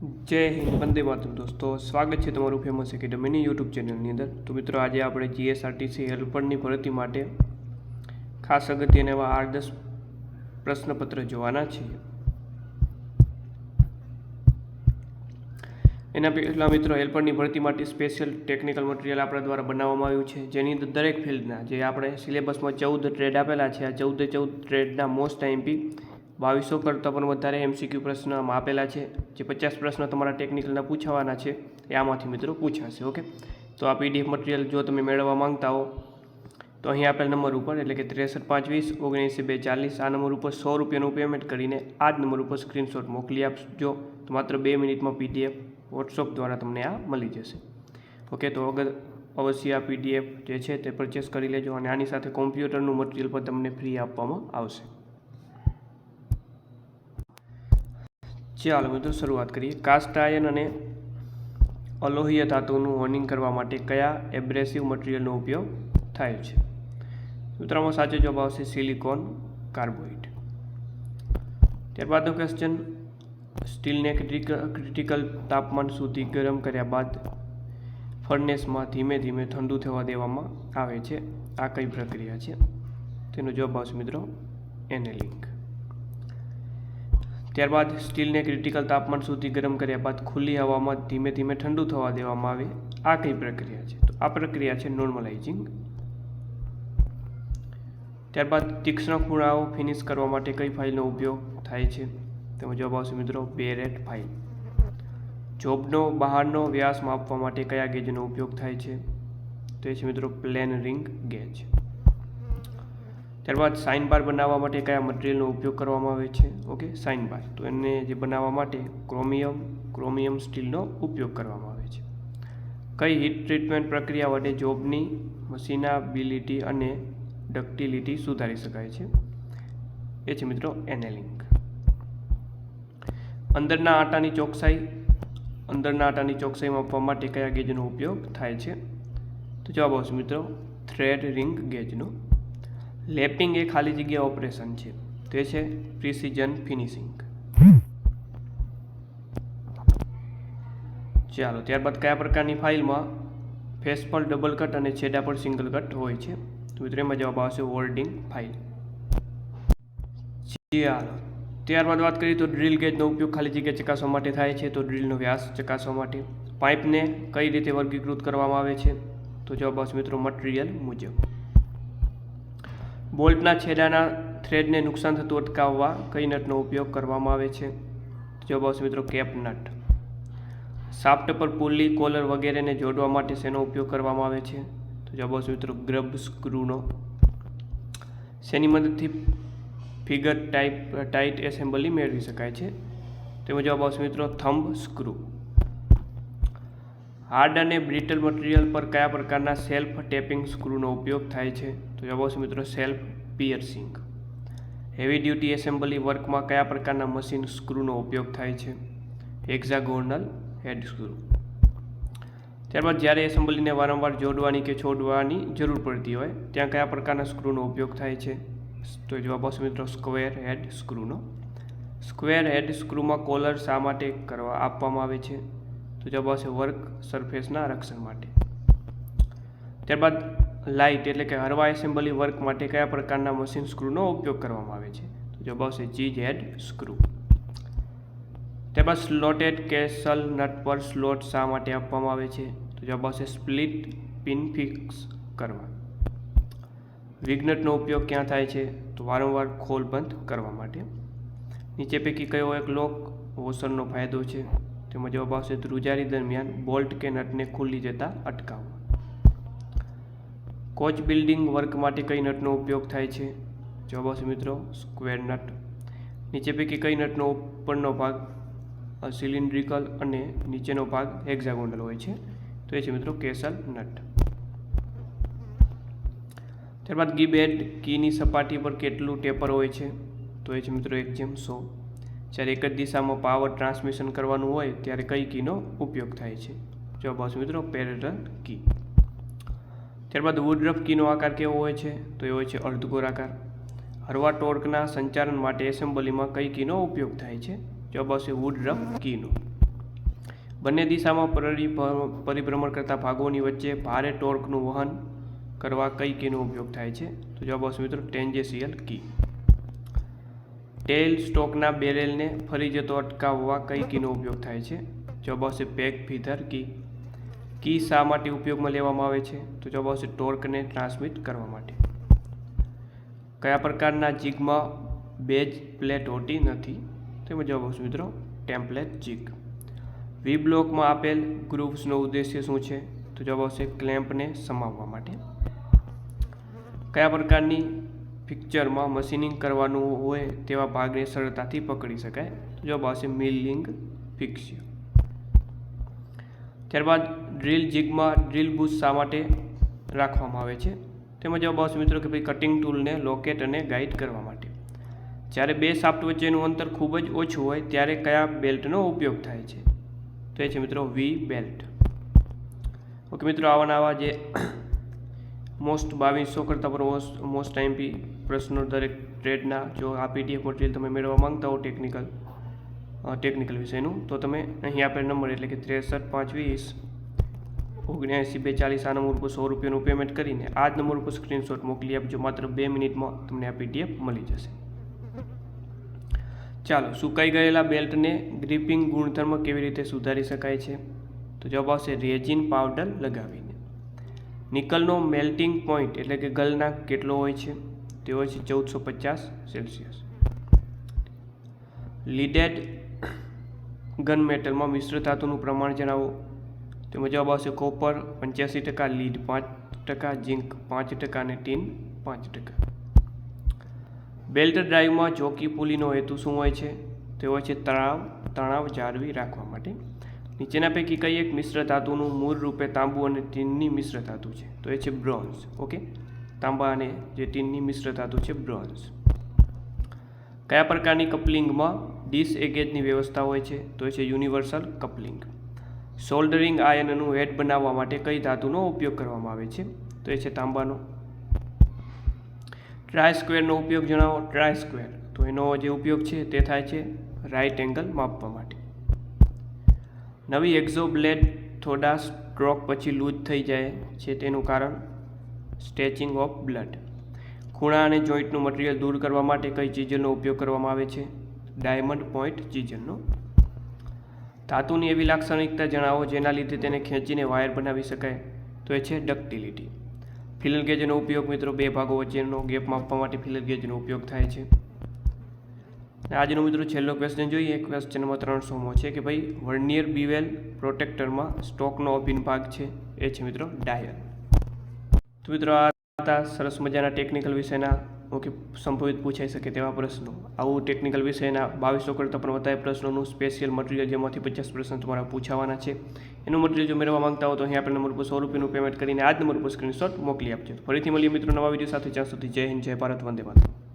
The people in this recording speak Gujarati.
જય હિન્દ, વંદે માતરમ દોસ્તો. સ્વાગત છે તમારું ફેમસ એકેડમીની યુટ્યુબ ચેનલની અંદર. તો મિત્રો, આજે આપણે જીએસઆરટીસી હેલ્પરની ભરતી માટે ખાસ અગત્યના એવા આઠ દસ પ્રશ્નપત્ર જોવાના છીએ. એના પહેલાં મિત્રો, હેલ્પરની ભરતી માટે સ્પેશિયલ ટેકનિકલ મટીરિયલ આપણા દ્વારા બનાવવામાં આવ્યું છે. જેની અંદર દરેક ફિલ્ડના જે આપણે સિલેબસમાં ચૌદ ટ્રેડ આપેલા છે, આ ચૌદે ચૌદ ટ્રેડના મોસ્ટ આઈમ્પી બાવીસો કરતાં પણ વધારે એમસીક્યુ પ્રશ્નમાં આપેલા છે. જે પચાસ પ્રશ્ન તમારા ટેકનિકલના પૂછાવાના છે, એ આમાંથી મિત્રો પૂછાશે, ઓકે? તો આ પીડીએફ મટીરિયલ જો તમે મેળવવા માંગતા હો, તો અહીં આપેલ નંબર ઉપર, એટલે કે ત્રેસઠ પાંચ વીસ ઓગણએંસી બે ચાલીસ, આ નંબર ઉપર સો રૂપિયાનું પેમેન્ટ કરીને આ જ નંબર ઉપર સ્ક્રીનશોટ મોકલી આપજો. તો માત્ર બે મિનિટમાં પીડીએફ વોટ્સઅપ દ્વારા તમને આ મળી જશે. ઓકે, તો અગર અવશ્ય આ પીડીએફ જે છે તે પરચેસ કરી લેજો અને આની સાથે કોમ્પ્યુટરનું મટીરિયલ પણ તમને ફ્રી આપવામાં આવશે. ચાલો મિત્રો શરૂઆત કરીએ કાસ્ટ આયન અને અલોહીય ધાતુનું હોર્નિંગ કરવા માટે કયા એબ્રેસિવ મટીરિયલનો ઉપયોગ થાય છે? મિત્રોમાં સાચો જવાબ આવશે સિલિકોન કાર્બોહાઈડ ત્યારબાદનો ક્વેશ્ચન સ્ટીલને ક્રિટિકલ તાપમાન સુધી ગરમ કર્યા બાદ ફર્નેસમાં ધીમે ધીમે ઠંડુ થવા દેવામાં આવે છે. આ કઈ પ્રક્રિયા છે? તેનો જવાબ આવશે મિત્રો એનેલિંગ ત્યારબાદ સ્ટીલને ક્રિટિકલ તાપમાન સુધી ગરમ કર્યા બાદ ખુલ્લી હવામાં ધીમે ધીમે ઠંડુ થવા દેવામાં આવે. આ કઈ પ્રક્રિયા છે? તો આ પ્રક્રિયા છે નોર્મલાઇઝિંગ. ત્યારબાદ તીક્ષ્ણ ખૂણાઓ ફિનિશ કરવા માટે કઈ ફાઇલનો ઉપયોગ થાય છે? તેમાં જવાબ આવશે મિત્રો બેરેટ ફાઇલ. જોબનો બહારનો વ્યાસ માપવા માટે કયા ગેજનો ઉપયોગ થાય છે? તો એ છે મિત્રો પ્લેન રિંગ ગેજ. ત્યારબાદ સાઇન બાર બનાવવા માટે કયા મટીરિયલનો ઉપયોગ કરવામાં આવે છે? Okay, sine bar. તો એને જે બનાવવા માટે ક્રોમિયમ ક્રોમિયમ સ્ટીલનો ઉપયોગ કરવામાં આવે છે. કઈ હીટ ટ્રીટમેન્ટ પ્રક્રિયા વડે જોબની મશીનાબિલિટી અને ડક્ટિલિટી સુધારી શકાય છે? એ છે મિત્રો એનેલિંગ અંદરના આટાની ચોકસાઈ. અંદરના આટાની ચોકસાઈ માપવા માટે કયા ગેજનો ઉપયોગ થાય છે? તો જવાબ આવશે મિત્રો થ્રેડ રિંગ ગેજનો. લેપિંગ એ ખાલી જગ્યા ઓપરેશન છે. તે છે પ્રિસિઝન ફિનિશિંગ. ચાલો, ત્યારબાદ કયા પ્રકારની ફાઇલમાં ફેસ પર ડબલ કટ અને છેડા પર સિંગલ કટ હોય છે? તો મિત્રો જવાબ આવશે હોલ્ડિંગ ફાઇલ ચાલો, ત્યારબાદ વાત કરીએ તો ડ્રિલ ગેજનો ઉપયોગ ખાલી જગ્યા ચકાસવા માટે થાય છે. તો ડ્રીલનો વ્યાસ ચકાસવા માટે. પાઇપને કઈ રીતે વર્ગીકૃત કરવામાં આવે છે? તો જવાબ આવશે મિત્રો મટીરિયલ મુજબ. બોલ્ટના છેડાના થ્રેડને નુકસાન થતું અટકાવવા કઈ નટનો ઉપયોગ કરવામાં આવે છે? જવાબ આવશે મિત્રો કેપ નટ. સાફ્ટ પર પુલ્લી કોલર વગેરેને જોડવા માટે શેનો ઉપયોગ કરવામાં આવે છે? તો જવાબ આવશે મિત્રો ગ્રબ સ્ક્રૂનો. શેની મદદથી ફિગર ટાઈપ, ટાઈટ એસેમ્બલી મેળવી શકાય છે? તેમાં જવાબ આવશે મિત્રો થંબ સ્ક્રૂ. હાર્ડ અને બ્રિટલ મટીરિયલ પર કયા પ્રકારના સેલ્ફ ટેપિંગ સ્ક્રૂનો ઉપયોગ થાય છે? તો જવાબ આવશે મિત્રો self piercing heavy duty assembly વર્કમાં કયા પ્રકારના મશીન સ્ક્રૂનો ઉપયોગ થાય છે? એક્ઝાગોર્નલ હેડ સ્ક્રૂ ત્યારબાદ જ્યારે એસેમ્બલીને વારંવાર જોડવાની કે છોડવાની જરૂર પડતી હોય, ત્યાં કયા પ્રકારના સ્ક્રૂનો ઉપયોગ થાય છે? તો જવાબ આવશે મિત્રો સ્ક્વેર હેડ સ્ક્રૂનો સ્ક્વેર હેડ સ્ક્રૂમાં કોલર શા માટે કરવા આપવામાં આવે છે? તો જવાબ આવશે વર્ક સરફેસના રક્ષણ માટે. ત્યારબાદ લાઇટ એટલે કે હરવા એસેમ્બલી વર્ક માટે કયા પ્રકારના મશીન સ્ક્રૂનો ઉપયોગ કરવામાં આવે છે? તો જવાબ આવશે જી હેડ સ્ક્રૂ. ત્યારબાદ સ્લોટેડ કેસલ નટ પર સ્લોટ શા માટે આપવામાં આવે છે? તો જવાબ આવશે સ્પ્લિટ પિન ફિક્સ કરવા. વિગ્નટનો ઉપયોગ ક્યાં થાય છે? તો વારંવાર ખોલ બંધ કરવા માટે. નીચે પૈકી કયો એક લોક વોશરનો ફાયદો છે? તેમાં જવાબ આવશે ધ્રુજારી દરમિયાન બોલ્ટ કે નટને ખુલ્લી જતા અટકાવવા. કોચ બિલ્ડિંગ વર્ક માટે કઈ નટનો ઉપયોગ થાય છે? જવાબ આવશે મિત્રો, સ્ક્વેર નટ. નીચે પૈકી કઈ નટનો ઉપરનો ભાગ સિલિન્ડ્રિકલ અને નીચેનો ભાગ હેક્ઝાગોનલ હોય છે? તો એ છે મિત્રો કેસલ નટ. ત્યારબાદ ગીબેડ કીની સપાટી પર કેટલું ટેપર હોય છે? તો એ છે મિત્રો એક જેમ સો. જ્યારે એક જ દિશામાં પાવર ટ્રાન્સમિશન કરવાનું હોય, ત્યારે કઈ કીનો ઉપયોગ થાય છે? જવાબ આવશે મિત્રો પેરેટલ કી. ત્યારબાદ વુડરફ કીનો આકાર કેવો હોય છે? તો એ હોય છે અર્ધગોળાકાર હળવા ટોર્કના સંચાલન માટે એસેમ્બલીમાં કઈ કીનો ઉપયોગ થાય છે? જવાબ આવશે વુડરફ કીનો. બંને દિશામાં પરિભ્રમ- પરિભ્રમણ કરતા ભાગોની વચ્ચે ભારે ટોર્કનું વહન કરવા કઈ કીનો ઉપયોગ થાય છે? તો જવાબ આવશે મિત્રો ટેન્જેસિયલ કી. ટેલ સ્ટોકના બેરેલને ફરી જતો અટકાવવા કઈ કીનો ઉપયોગ થાય છે? જવાબ આવશે પેક ફીધર કી. કી શા માટે ઉપયોગમાં લેવામાં આવે છે? તો જવાબ આવશે ટોર્કને ટ્રાન્સમિટ કરવા માટે. કયા પ્રકારના જીગમાં બેજ પ્લેટ હોતી નથી? તેમાં જવાબ આવશે મિત્રો, ટેમ્પલેટ જીગ. વી બ્લોકમાં આપેલ ગ્રુપ્સનો ઉદ્દેશ્ય શું છે? તો જવાબ આવશે ક્લેમ્પને સમાવવા માટે. કયા પ્રકારની પિક્ચરમાં મશીનિંગ કરવાનું હોય તેવા ભાગને સરળતાથી પકડી શકાય? તો જવાબ આવશે મિલિંગ ફિક્સ ત્યારબાદ ડ્રીલ જીગમાં ડ્રીલ બુશ શા માટે રાખવામાં આવે છે? તેમાં જવાબ આવશે મિત્રો કે ભાઈ કટિંગ ટૂલને લોકેટ અને ગાઈડ કરવા માટે. જ્યારે બે શાફ્ટ વચ્ચેનું અંતર ખૂબ જ ઓછું હોય, ત્યારે કયા બેલ્ટનો ઉપયોગ થાય છે? તો એ છે મિત્રો વી બેલ્ટ ઓકે મિત્રો, આવા નવા જે મોસ્ટ બાવીસો કરતાં પણ મોસ્ટ મોસ્ટ ટાઈમપી પ્રશ્નો દરેક ટ્રેડના જો આ પીડીએફ મટીરિયલ તમે મેળવવા માંગતા હો ટેકનિકલ ટેકનિકલ વિષયનું, તો તમે અહીં આપેલ નંબર એટલે કે ત્રેસઠ પાંચ વીસ ઓગણ્યાસી બે ચાલીસ આ નંબર ઉપર સો રૂપિયાનું પેમેન્ટ કરીને આ જ નંબર ઉપર સ્ક્રીનશોટ મોકલી આપજો. માત્ર બે મિનિટમાં તમને આ પીડીએફ મળી જશે. ચાલો, સુકાઈ ગયેલા બેલ્ટને ગ્રીપિંગ ગુણધર્મ કેવી રીતે સુધારી શકાય છે? તો જવાબ આવશે રેજિન પાવડર લગાવીને. નિકલનો મેલ્ટિંગ પોઈન્ટ એટલે કે ગલના કેટલો હોય છે? તે હોય છે ચૌદસો પચાસ સેલ્સિયસ. લીડેડ ગન મેટલમાં મિશ્ર ધાતુનું પ્રમાણ જણાવો. તેમાં જવાબ આવશે કોપર, પંચ્યાસી ટકા લીડ, પાંચ ટકા ઝીંક, પાંચ ટકા અને ટીન, પાંચ ટકા. બેલ્ટ ડ્રાઈવમાં ચોકી પુલીનો હેતુ શું હોય છે? તે હોય છે તણાવ તણાવ જાળવી રાખવા માટે. નીચેના પૈકી કઈ એક મિશ્ર ધાતુનું મૂળ રૂપે તાંબુ અને ટીનની મિશ્ર ધાતુ છે? તો એ છે બ્રોન્ઝ. ઓકે? તાંબા અને જે ટીનની મિશ્ર ધાતુ છે બ્રોન્ઝ. કયા પ્રકારની કપલિંગમાં ડિસએગેજની વ્યવસ્થા હોય છે? તો એ છે યુનિવર્સલ કપલિંગ. સોલ્ડરિંગ આયનનું હેડ બનાવવા માટે કઈ ધાતુનો ઉપયોગ કરવામાં આવે છે? તો એ છે તાંબાનો. ટ્રાય સ્ક્વેરનો ઉપયોગ જણાવો. ટ્રાય સ્ક્વેર તો એનો જે ઉપયોગ છે તે થાય છે રાઇટ એંગલ માપવા માટે. નવી એક્ઝો બ્લેડ થોડા સ્ટ્રોક પછી લૂઝ થઈ જાય છે તેનું કારણ સ્ટેચિંગ ઓફ બ્લડ. ખૂણા અને જોઈન્ટનું મટીરિયલ દૂર કરવા માટે કઈ ચીજલનો ઉપયોગ કરવામાં આવે છે? ડાયમંડ પોઈન્ટ ચીજરનો ધાતુની એવી લાક્ષણિકતા જણાવો જેના લીધે તેને ખેંચીને વાયર બનાવી શકાય. તો એ છે ડક્ટિલિટી. ફિલર ગેજનો ઉપયોગ મિત્રો બે ભાગો વચ્ચેનો ગેપ માપવા માટે ફિલર ગેજનો ઉપયોગ થાય છે. આજનો મિત્રો છેલ્લો ક્વેશ્ચન જોઈએ. ક્વેશ્ચનમાં ત્રણસોમો છે કે ભાઈ, વર્નિયર બીવેલ પ્રોટેક્ટરમાં સ્ટોકનો અભિન્ન ભાગ છે. એ છે મિત્રો ડાયલ. તો મિત્રો આ હતા સરસ મજાના ટેકનિકલ વિષયના ઓકે સંભવિત પૂછાઈ શકે તેવા પ્રશ્નો. આવું ટેકનિકલ વિષયના બાવીસો કરતાં પણ વધારે પ્રશ્નોનું સ્પેશિયલ મટીરિયલ જેમાંથી પચાસ પ્રશ્ન તમારા પૂછાવાના છે. એનું મટીરિયલ જો મેળવવા માંગતા હો તો અહીં આપણે નંબર પર સો રૂપિયાનું પેમેન્ટ કરીને આ જ નંબર પર સ્ક્રીનશોટ મોકલી આપજો. ફરીથી મળીએ મિત્રો નવા વીડિયો સાથે. જ્યાં સુધી જય હિન્દ, જય ભારત, વંદે માતરમ.